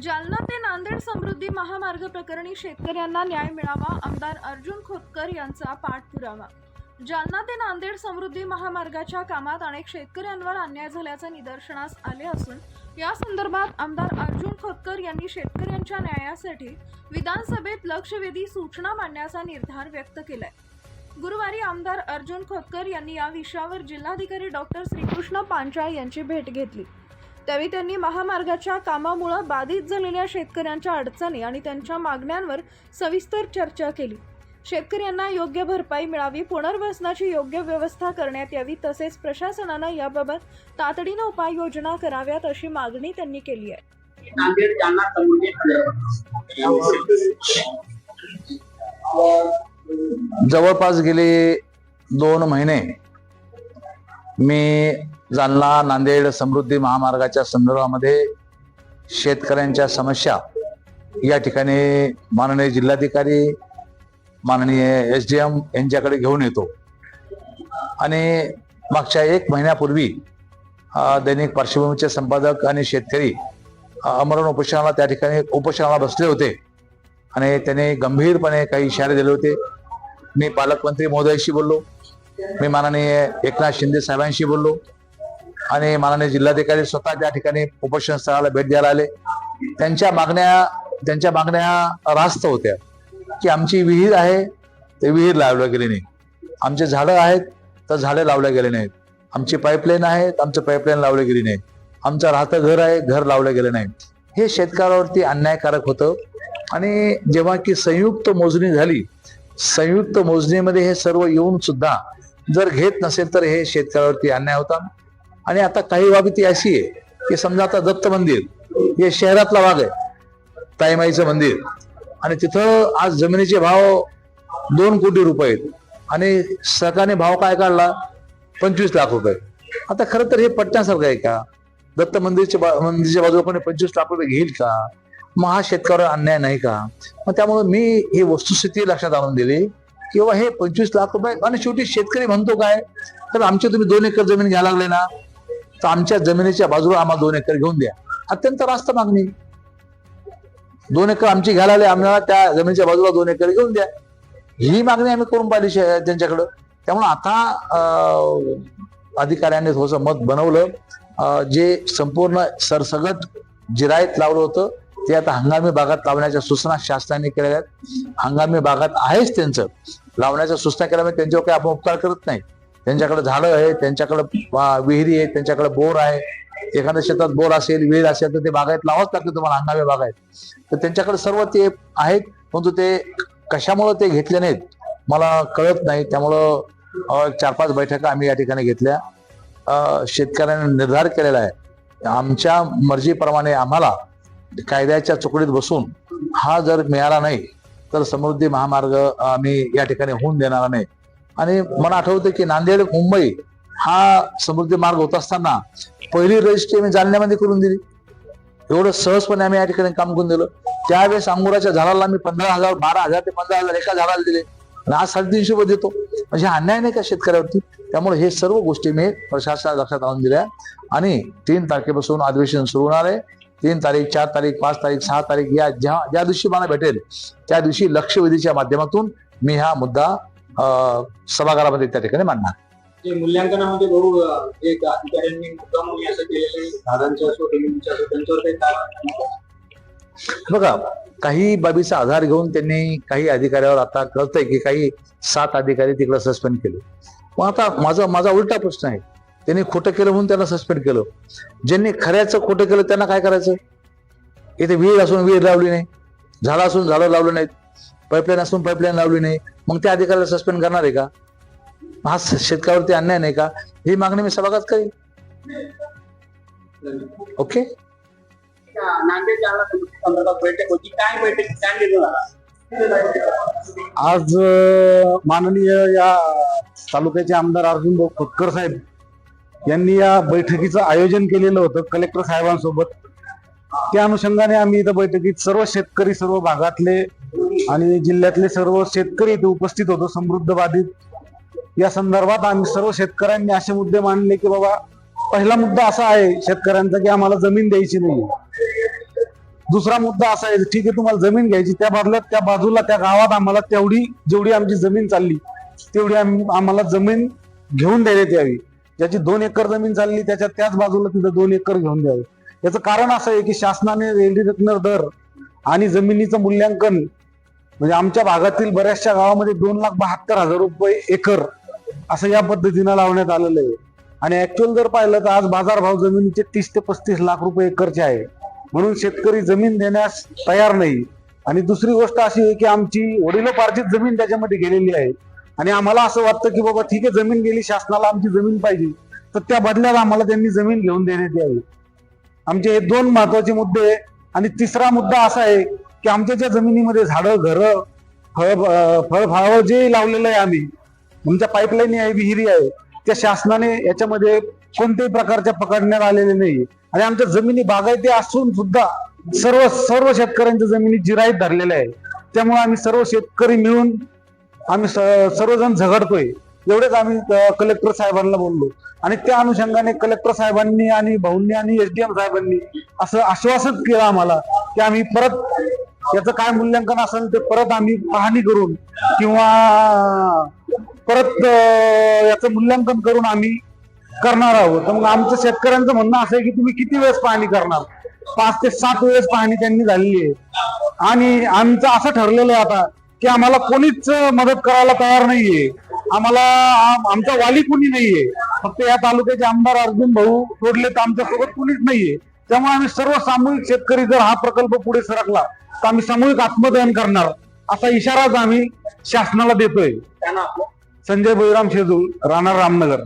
जालना ते नांदेड समृद्धी महामार्ग प्रकरणी शेतकऱ्यांना न्याय मिळावा आमदार अर्जुन खोतकर यांचा पाठपुरावा. जालना ते नांदेड समृद्धी महामार्गाच्या कामात अनेक शेतकऱ्यांवर अन्याय झाल्याचे निदर्शनास आले असून या संदर्भात आमदार अर्जुन खोतकर यांनी शेतकऱ्यांच्या न्यायासाठी विधानसभेत लक्षवेधी सूचना मांडण्याचा निर्धार व्यक्त केलाय. गुरुवारी आमदार अर्जुन खोतकर यांनी या विषयावर जिल्हाधिकारी डॉक्टर श्रीकृष्ण पांचाळ यांची भेट घेतली. त्यावेळी त्यांनी महामार्गाच्या कामामुळे बाधित झालेल्या शेतकऱ्यांच्या अडचणी आणि त्यांच्या मागण्यांवर सविस्तर चर्चा केली. शेतकऱ्यांना योग्य भरपाई मिळावी पुनर्वसनाची योग्य व्यवस्था करण्यात यावी तसेच प्रशासनानं याबाबत तातडीनं उपाययोजना कराव्यात अशी मागणी त्यांनी केली आहे. नांदेड जालना समृद्धी जवळपास गेले दोन महिने मी जालना नांदेड समृद्धी महामार्गाच्या संदर्भामध्ये शेतकऱ्यांच्या समस्या या ठिकाणी माननीय जिल्हाधिकारी माननीय एस डी एम यांच्याकडे घेऊन येतो. आणि मागच्या एक महिन्यापूर्वी दैनिक पार्श्वभूमीचे संपादक आणि शेतकरी अमरण उपोषणाला त्या ठिकाणी उपोषणाला बसले होते. आणि त्याने गंभीरपणे काही इशारे दिले होते. मी पालकमंत्री महोदयाशी बोललो. मी माननीय एकनाथ शिंदे साहेबांशी बोललो आणि माननीय जिल्हाधिकारी स्वतः त्या ठिकाणी उपोषण स्थळाला भेट द्यायला आले. त्यांच्या मागण्या त्यांच्या मागण्या रास्त होत्या की आमची विहीर आहे ते विहीर लावल्या गेली नाही. आमचे झाडं आहेत तर झाडं लावल्या गेले नाहीत. आमची पाईपलाईन आहे तर आमचं पाईपलाईन लावली गेली नाही. आमचं राहतं घर आहे घर लावलं गेलं नाही. हे शेतकऱ्यावरती अन्यायकारक होतं. आणि जेव्हा की संयुक्त मोजणी झाली संयुक्त मोजणीमध्ये हे सर्व येऊन सुद्धा जर घेत नसेल तर हे शेतकऱ्यावरती अन्याय होता. आणि आता काही बाबी ती अशी आहे की समजा आता दत्त मंदिर हे शहरातला भाग आहे ताईमाईचं मंदिर. आणि तिथं आज जमिनीचे भाव दोन कोटी रुपये आहेत. आणि सरकारने भाव काय काढला? पंचवीस लाख रुपये. आता खरं तर हे पटण्यासारखं आहे का? दत्त मंदिरच्या बा- मंदिरच्या बाजूला कोणी पंचवीस लाख रुपये घेईल का? मग हा शेतकऱ्यावर अन्याय नाही का? मग त्यामुळे मी ही वस्तुस्थिती लक्षात आणून दिली. किंवा हे पंचवीस लाख रुपये आणि शेवटी शेतकरी म्हणतो काय तर आमच्या तुम्ही दोन एकर जमीन घ्यायला लागले ना तर आमच्या जमिनीच्या बाजूला आम्हाला दोन एकर घेऊन द्या. अत्यंत रास्त मागणी. दोन एकर आमची घ्यायला लागले आम्हाला त्या जमिनीच्या बाजूला दोन एकर घेऊन द्या. ही मागणी आम्ही करून पाहिली शे- त्यांच्याकडं. त्यामुळे आता अं, अधिकाऱ्यांनी थोडस मत बनवलं. जे संपूर्ण सरसगट जिरायत लावलं होतं ते आता हंगामी भागात लावण्याच्या सूचना शासनाने केलेल्या आहेत. हंगामी भागात आहेच त्यांचं. लावण्याच्या सूचना केल्यामुळे म्हणजे त्यांच्यावर काही आपण उपकार करत नाही. त्यांच्याकडे झाडं आहे त्यांच्याकडे विहिरी आहे त्यांच्याकडे बोर आहे. एखाद्या शेतात बोर असेल विहीर असेल तर ते बागायत लावाच लागते तुम्हाला हंगामी बागायत. तर त्यांच्याकडे सर्व ते आहेत परंतु ते कशामुळे ते घेतले नाहीत? मला कळत नाही. त्यामुळं चार पाच बैठका आम्ही या ठिकाणी घेतल्या. शेतकऱ्यांनी निर्धार केलेला आहे. आमच्या मर्जीप्रमाणे आम्हाला कायद्याच्या चुकडीत बसून हा जर मिळाला नाही तर समृद्धी महामार्ग आम्ही या ठिकाणी होऊन देणार नाही. आणि मला आठवतं की नांदेड मुंबई हा समृद्धी मार्ग होत असताना पहिली रजिस्ट्री आम्ही जालन्यामध्ये करून दिली. एवढं सहजपणे आम्ही या ठिकाणी काम करून दिलं. त्यावेळेस अंगुराच्या झाडाला आम्ही पंधरा हजार बारा हजार ते पंधरा हजार एका झाडाला दिले. आणि आज साडेतीनशे रुपये देतो. म्हणजे अन्याय नाही का शेतकऱ्यावरती? त्यामुळे हे सर्व गोष्टी मी प्रशासनाला लक्षात आणून दिल्या. आणि तीन तारखेपासून अधिवेशन सुरू होणार आहे. तीन तारीख चार तारीख पाच तारीख सहा तारीख या ज्या ज्या दिवशी मला भेटेल त्या दिवशी लक्षवेधीच्या माध्यमातून मी हा मुद्दा अं, सभागृहामध्ये त्या ठिकाणी मांडणार. मूल्यांकनामध्ये भाऊ जे अधिकाऱ्यांनी असं केलेले बघा काही बाबीचा आधार घेऊन त्यांनी काही अधिकाऱ्यावर आता कळतंय की काही सात अधिकारी तिकडे सस्पेंड केले. मग आता माझा माझा उलटा प्रश्न आहे त्यांनी खोटं केलं म्हणून त्यांना सस्पेंड केलं. ज्यांनी खऱ्याचं खोटं केलं त्यांना काय करायचं? इथे विहीर असून विहीर लावली नाही. झाडं असून झाडं लावली नाहीत. पाईपलाईन असून पाईपलाईन लावली नाही. मग त्या अधिकाऱ्याला सस्पेंड करणार आहे का? हा शेतकऱ्यावरती अन्याय नाही का? ही मागणी मी सभागत करीन. ओके? आज माननीय या तालुक्याचे आमदार अर्जुन भाऊ खोतकर साहेब यांनी या बैठकीचं आयोजन केलेलं होतं कलेक्टर साहेबांसोबत. त्या अनुषंगाने आम्ही इथं बैठकीत सर्व शेतकरी सर्व भागातले आणि जिल्ह्यातले सर्व शेतकरी इथे उपस्थित होतो समृद्ध बाधित. या संदर्भात आम्ही सर्व शेतकऱ्यांनी असे मुद्दे मांडले की बाबा पहिला मुद्दा असा आहे शेतकऱ्यांचा की आम्हाला जमीन द्यायची नाही. दुसरा मुद्दा असा आहे ठीक आहे तुम्हाला जमीन घ्यायची त्या बदल्यात त्या बाजूला त्या गावात आम्हाला तेवढी जेवढी आमची जमीन चालली तेवढी आम्हाला जमीन घेऊन देण्यात यावी. ज्याची दोन एकर जमीन चालली त्याच्या त्याच बाजूला तिथं दोन एकर घेऊन द्यावे. याचं कारण असं आहे की शासनाने रेल्वे दर आणि जमिनीचं मूल्यांकन म्हणजे आमच्या भागातील बऱ्याचशा गावामध्ये दोन लाख बहात्तर हजार रुपये एकर असं या पद्धतीनं लावण्यात आलेलं आहे. आणि ऍक्च्युअल जर पाहिलं तर आज बाजारभाव जमिनीचे तीस ते पस्तीस लाख रुपये एकरचे आहे. म्हणून शेतकरी जमीन देण्यास तयार नाही. आणि दुसरी गोष्ट अशी आहे की आमची वडिलोपार्जित जमीन त्याच्यामध्ये गेलेली आहे. आणि आम्हाला असं वाटतं की बाबा ठीक आहे जमीन गेली शासनाला आमची जमीन पाहिजे. तर त्या बदल्यात आम्हाला त्यांनी जमीन घेऊन देण्यात यावी. आमचे हे दोन महत्त्वाचे मुद्दे आहे. आणि तिसरा मुद्दा असा आहे की आमच्या ज्या जमिनीमध्ये झाडं घरं फळ फळफाळं जे लावलेलं आहे आम्ही आमच्या पाईपलाईन आहे विहिरी आहे त्या शासनाने याच्यामध्ये कोणत्याही प्रकारच्या पकडण्यात आलेले नाही. आणि आमच्या जमिनी बागायती असून सुद्धा सर्व सर्व शेतकऱ्यांच्या जमिनी जिराईत धरलेल्या आहे. त्यामुळे आम्ही सर्व शेतकरी मिळून आम्ही स- सर्वजण झगडतोय. एवढेच आम्ही कलेक्टर साहेबांना बोललो. आणि त्या अनुषंगाने कलेक्टर साहेबांनी आणि भाऊंनी आणि एसडीएम साहेबांनी असं आश्वासन केलं आम्हाला की आम्ही परत याचं काय मूल्यांकन असेल ते परत आम्ही पाहणी करून किंवा परत याचं मूल्यांकन करून आम्ही करणार आहोत. तर मग आमचं शेतकऱ्यांचं म्हणणं असं आहे की तुम्ही किती वेळेस पाहणी करणार? पाच ते सात वेळेस पाहणी त्यांनी झालेली आहे. आणि आमचं असं ठरलेलं आहे आता की आम्हाला कोणीच मदत करायला तयार नाहीये. आम्हाला आम- आमचा वाली कुणी नाहीये. फक्त या तालुक्याचे आमदार अर्जुन भाऊ सोडले तर आमच्यासोबत कुणीच नाहीये. त्यामुळे आम्ही सर्व सामूहिक शेतकरी जर हा प्रकल्प पुढे सरकला तर आम्ही सामूहिक आत्मदहन करणार. असा इशाराच आम्ही शासनाला देतोय. संजय बळीराम शेजूळ राहणार रामनगर.